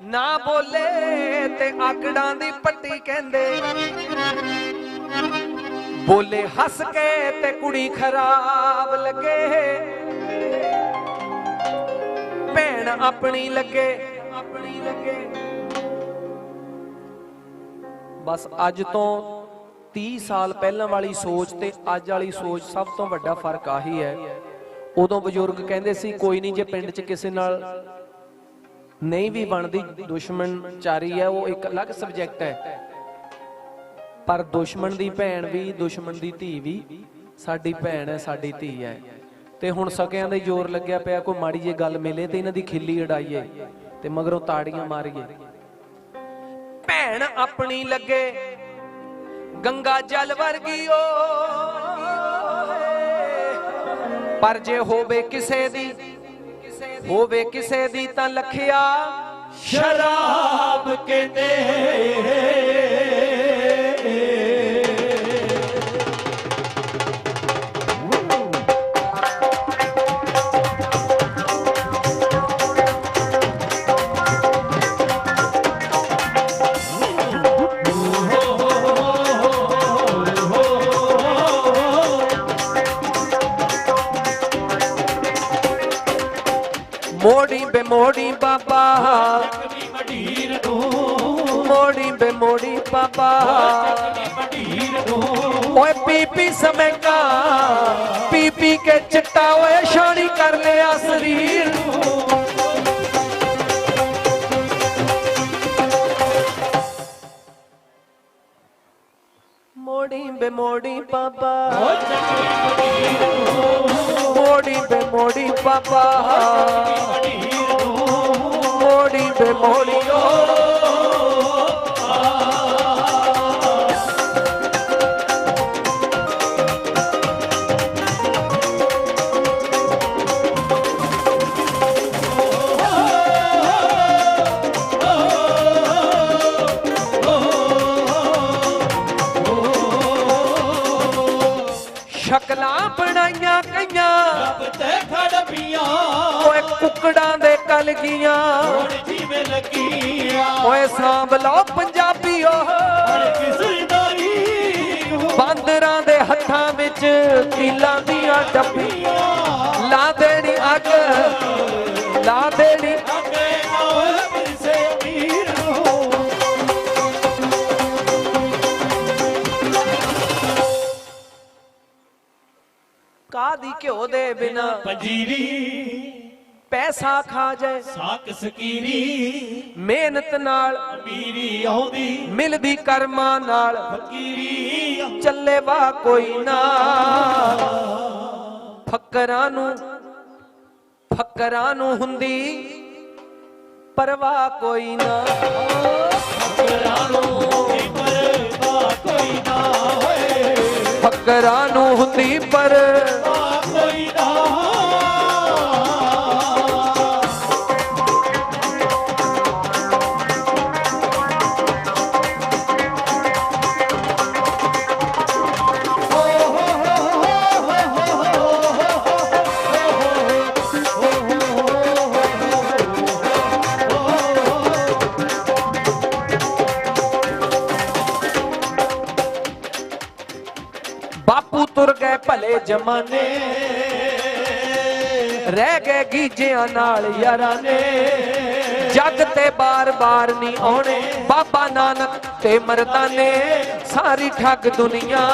ਨਾ ਬੋਲੇ ਤੇ ਆਕੜਾਂ ਦੀ ਪੱਟੀ ਕਹਿੰਦੇ। ਬੋਲੇ ਹੱਸ ਕੇ ਤੇ ਕੁੜੀ ਖਰਾਬ ਲੱਗੇ। ਭੈਣ ਆਪਣੀ ਲੱਗੇ। ਆਪਣੀ ਲੱਗੇ ਬਸ ਅੱਜ ਤੋਂ 30 ਸਾਲ ਪਹਿਲਾਂ ਵਾਲੀ ਸੋਚ ਤੇ ਅੱਜ ਵਾਲੀ ਸੋਚ ਸਭ ਤੋਂ ਵੱਡਾ ਫ਼ਰਕ ਆਹੀ ਹੈ। ਉਦੋਂ ਬਜ਼ੁਰਗ ਕਹਿੰਦੇ ਸੀ, ਕੋਈ ਨਹੀਂ ਜੇ ਪਿੰਡ 'ਚ ਕਿਸੇ ਨਾਲ ਨਹੀਂ ਵੀ ਬਣਦੀ ਦੁਸ਼ਮਣਚਾਰੀ ਹੈ, ਉਹ ਇੱਕ ਅਲੱਗ ਸਬਜੈਕਟ ਹੈ। ਪਰ ਦੁਸ਼ਮਣ ਦੀ ਭੈਣ ਵੀ, ਦੁਸ਼ਮਣ ਦੀ ਧੀ ਵੀ, ਸਾਡੀ ਭੈਣ ਹੈ, ਸਾਡੀ ਧੀ ਹੈ। ਤੇ ਹੁਣ ਸਕਿਆਂ ਦੇ ਜ਼ੋਰ ਲੱਗਿਆ ਪਿਆ, ਕੋਈ ਮਾੜੀ ਜੇ ਗੱਲ ਮਿਲੇ ਤੇ ਇਹਨਾਂ ਦੀ ਖਿੱਲੀ ਉਡਾਈਏ ਤੇ ਮਗਰੋਂ ਤਾੜੀਆਂ ਮਾਰੀਏ। ਭੈਣ ਆਪਣੀ ਲੱਗੇ, ਗੰਗਾ ਜਲ ਵਰਗੀ ਓ ਪਰ ਜੇ ਹੋਵੇ ਕਿਸੇ ਦੀ ਹੋਵੇ ਕਿਸੇ ਦੀ ਤਾਂ ਲਖਿਆ ਸ਼ਰਾਬ ਕਹਿੰਦੇ ਮੋੜੀ ਬੇ ਮੋੜੀ ਬਾਬਾ। ਕਵੀ ਮਢੀਰ ਨੂੰ ਮੋੜੀ ਬੇ ਮੋੜੀ ਬਾਬਾ। ਕਵੀ ਮਢੀਰ ਨੂੰ ਓਏ ਪੀ ਪੀ ਸਮੇਂਗਾ ਪੀ ਪੀ ਕੇ ਚਿੱਟਾ ਓਏ ਸ਼ਾਨੀ ਕਰ ਲਿਆ ਸਰੀਰ। ਮੋੜੀ ਬੇ ਮੋੜੀ ਬਾਬਾ। ਓ ਚੱਕਰੀ ਮੋੜੀ ਬੇ ਮੋੜੀ ਬਾਬਾ ਮਢੀਰ ਨੂੰ ਮੋੜੀ। ਸ਼ਕਲਾਂ ਬਣਾਈਆਂ ਕਈਆਂ ਰੱਬ ਤੇ ਖੜ ਪੀਆਂ ਓਏ ਕੁੱਕੜਾਂ ਦੇ ਕਲਗੀਆਂ ਹੁਣ ਜਿਵੇਂ ਲੱਗੀਆਂ। ਓਏ ਸਾਂਭ ਲਓ ਪੰਜਾਬੀਓ ਹਰ ਕਿਸੇ ਦਾਰੀ ਬਾਂਦਰਾਂ ਦੇ ਹੱਥਾਂ ਵਿੱਚ ਕੀਲਾਂ ਦੀਆਂ ਡੱਬੀਆਂ ਲਾ ਦੇਣੀ ਅੱਗ ਲਾ ਦੇਣੀ ਅੱਗੇ। ਕਾਦੀ ਘਿਓ ਦੇ ਬਿਨਾ? ਪੰਜੀਰੀ। ਪੈਸਾ ਖਾ ਜਾਏ। ਸਾਕ ਸਕੀਰੀ। ਮਿਹਨਤ ਨਾਲ ਅਮੀਰੀ ਆਉਂਦੀ। ਮਿਲਦੀ ਕਰਮਾਂ ਨਾਲ। ਫਕੀਰੀ। ਚੱਲੇ ਵਾ ਕੋਈ ਨਾ। ਫੱਕਰਾਂ ਨੂੰ ਫੱਕਰਾਂ ਨੂੰ ਹੁੰਦੀ ਪਰਵਾਹ ਕੋਈ ਨਾ। ਫਕਰਾਂ ਨੂੰ ਪਰਵਾਹ ਕੋਈ ਨਾ। ਹੋਏ ਫੱਕਰਾਂ ਨੂੰ ਹੁੰਦੀ ਪਰ ਕੋਈ ਨਾ ਬਾਪੂ ਤੁਰ ਗਏ ਭਲੇ ਜਮਾਨੇ। ਰਹਿ ਗਏ ਗੀਜਿਆਂ ਨਾਲ ਯਾਰਾਂ ਨੇ ਜੱਗ ਤੇ ਬਾਰ-ਬਾਰ ਨਹੀਂ ਆਉਣੇ। ਬਾਬਾ ਨਾਨਕ ਤੇ ਮਰਦਾਨੇ। ਸਾਰੀ ਠੱਗ ਦੁਨੀਆ।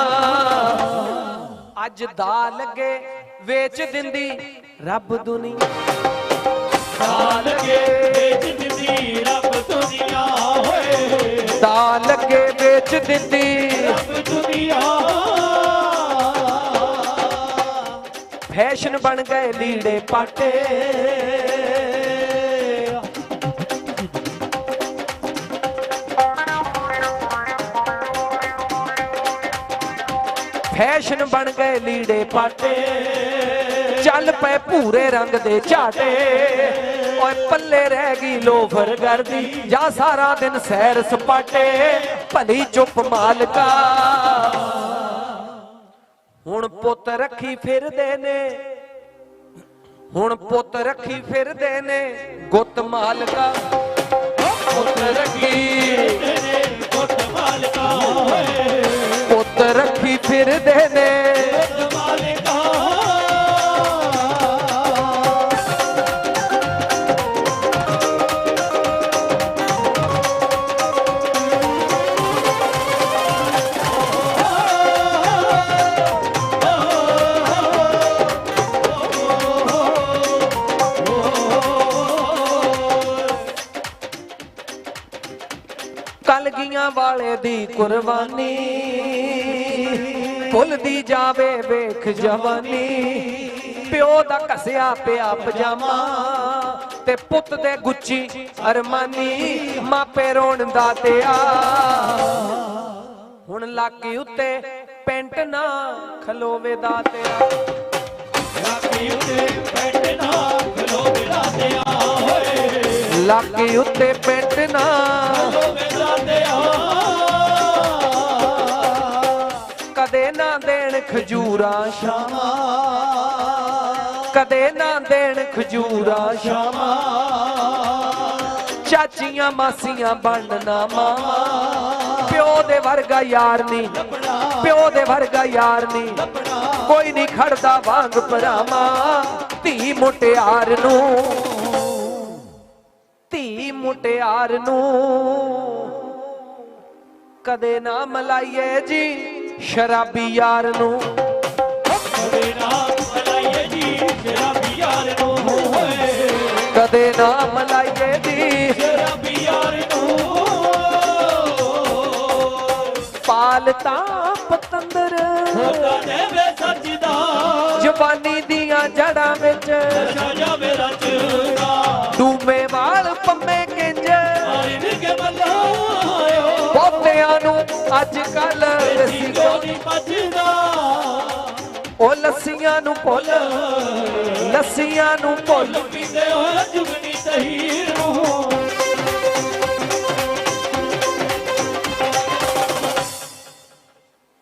ਅੱਜ ਦਾ ਲੱਗੇ ਵੇਚ ਦਿੰਦੀ ਰੱਬ ਦੁਨੀਆ। ਸਾਲ ਕੇ ਵੇਚ ਦਿੱਤੀ ਰੱਬ ਦੁਨੀਆ ਹੋਏ ਦਾ ਲੱਗੇ ਵੇਚ ਦਿੰਦੀ ਰੱਬ ਦੁਨੀਆ ਫੈਸ਼ਨ ਬਣ ਗਏ ਲੀੜੇ ਪਾਟੇ। ਫੈਸ਼ਨ ਬਣ ਗਏ ਲੀੜੇ ਪਾਟੇ। ਚੱਲ ਪਏ ਭੂਰੇ ਰੰਗ ਦੇ ਝਾਟੇ। ਓਏ ਪੱਲੇ ਰਹਿ ਗਈ ਲੋਫਰ ਕਰਦੀ ਜਾਂ ਸਾਰਾ ਦਿਨ ਸੈਰ ਸਪਾਟੇ। ਭਲੀ ਚੁੱਪ ਮਾਲਕਾ। ਹੁਣ ਪੁੱਤ ਰੱਖੀ ਫਿਰਦੇ ਨੇ। ਹੁਣ ਪੁੱਤ ਰੱਖੀ ਫਿਰਦੇ ਨੇ ਗੁੱਤ ਮਾਲਕਾ। ਪੁੱਤ ਰੱਖੀ ਫਿਰਦੇ ਨੇ ਗੁੱਤ ਮਾਲਕਾ। ਪੁੱਤ ਰੱਖੀ ਫਿਰਦੇ ਨੇ ਕਲਗੀਆਂ ਵਾਲੇ ਦੀ ਕੁਰਬਾਨੀ। ਭੁੱਲਦੀ ਜਾਵੇ ਵੇਖ ਜਵਾਨੀ। ਪਿਓ ਦਾ ਘਸਿਆ ਪਿਆ ਪਜਾਮਾ ਤੇ ਪੁੱਤ ਦੇ ਗੁੱਚੀ ਅਰਮਾਨੀ। ਮਾਪੇ ਰੋਣ ਦਾ ਤੇ ਹੁਣ ਲਾਕੀ ਉੱਤੇ ਪੈਂਟ ਨਾ ਖਲੋਵੇ ਦਾ ਤੇਰਾ ਰਾਖੀ ਉੱਤੇ ਬੈਠਣਾ ਖਲੋ ਬਿਲਾ ਲਾਕੀ ਉੱਤੇ ਪੈਂਟ ਨਾ ਕਦੇ ਨਾ ਦੇਣ ਖਜੂਰਾ ਸ਼ਾਮਾ ਕਦੇ ਨਾ ਦੇਣ ਖਜੂਰਾ ਸ਼ਾਮਾ ਚਾਚੀਆਂ ਮਾਸੀਆਂ ਬਣਨਾ ਮਾਂ ਪਿਓ ਦੇ ਵਰਗਾ ਯਾਰ ਨਹੀਂ। ਪਿਓ ਦੇ ਵਰਗਾ ਯਾਰ ਨਹੀਂ। ਕੋਈ ਨਹੀਂ ਖੜਦਾ ਵਾਂਗ ਭਰਾਵਾ। ਧੀ ਮੁਟਿਆਰ ਨੂੰ ਧੀ ਮੁਟਿਆਰ ਨੂੰ। ਕਦੇ ਨਾ ਮਲਾਈਏ ਜੀ ਸ਼ਰਾਬੀ ਯਾਰ ਨੂੰ। ਕਦੇ ਨਾ ਮਲਾਈਏ ਜੀ ਸ਼ਰਾਬੀ ਯਾਰ ਨੂੰ। ਕਦੇ ਨਾ ਅੱਜ ਕੱਲ ਲੱਸੀ ਗੋਲੀ ਪੱਜਦਾ ਉਹ ਲੱਸੀਆਂ ਨੂੰ ਭੁੱਲ ਲੱਸੀਆਂ ਨੂੰ ਭੁੱਲ। ਪੀਂਦੇ ਹੋਏ ਜੁਗਨੀ ਤਹੀਰ ਨੂੰ।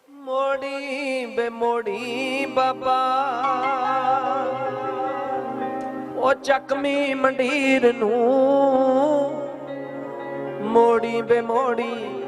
ਮੋੜੀ ਬੇ ਮੋੜੀ ਬਾਬਾ ਉਹ ਚੱਕਮੀ ਮੰਡੀਰ ਨੂੰ। ਮੋੜੀ ਬੇ ਮੋੜੀ